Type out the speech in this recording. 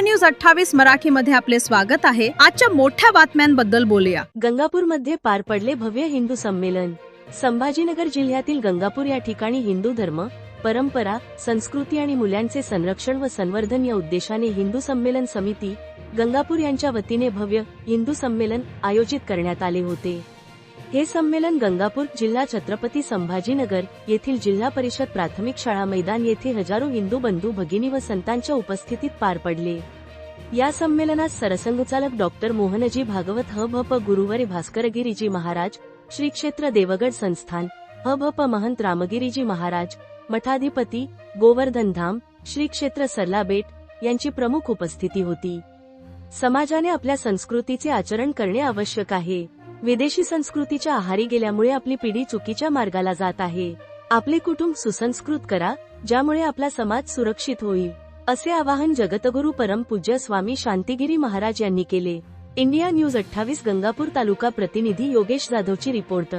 News अठ्ठावीस मराठी मध्ये आपले स्वागत आहे. आजच्या मोठ्या बातम्यांबद्दल बोलूया. गंगापूरमध्ये पार पडले भव्य हिंदू संमेलन. संभाजीनगर जिल्ह्यातील गंगापूर या ठिकाणी हिंदू धर्म परंपरा संस्कृती आणि मुलांचे संरक्षण व संवर्धन या उद्देशाने हिंदू संमेलन समिती गंगापूर यांच्या वतीने भव्य हिंदू संमेलन आयोजित करण्यात आले होते. हे संमेलन गंगापूर जिल्हा छत्रपती संभाजीनगर येथील जिल्हा परिषद प्राथमिक शाळा मैदान येथे हजारो हिंदू बंधू भगिनी व संतांच्या उपस्थितीत पार पडले. या संमेलनात सरसंघचालक डॉक्टर मोहनजी भागवत ह भ प गुरुवारी भास्करगिरीजी महाराज श्री क्षेत्र देवगड संस्थान ह भ प महंत रामगिरीजी महाराज मठाधिपती गोवर्धन धाम श्री क्षेत्र सरलाबेट यांची प्रमुख उपस्थिती होती. समाजाने आपल्या संस्कृतीचे आचरण करणे आवश्यक आहे. विदेशी संस्कृतीच्या आहारी गेल्यामुळे आपली पिढी चुकीच्या मार्गाला जात आहे. आपले कुटुंब सुसंस्कृत करा ज्यामुळे आपला समाज सुरक्षित होईल. असे आवाहन जगतगुरु परमपूज्य स्वामी शांतिगिरी महाराज यांनी केले. इंडिया न्यूज अठ्ठावीस गंगापूर तालुका प्रतिनिधी योगेश जाधवची रिपोर्ट.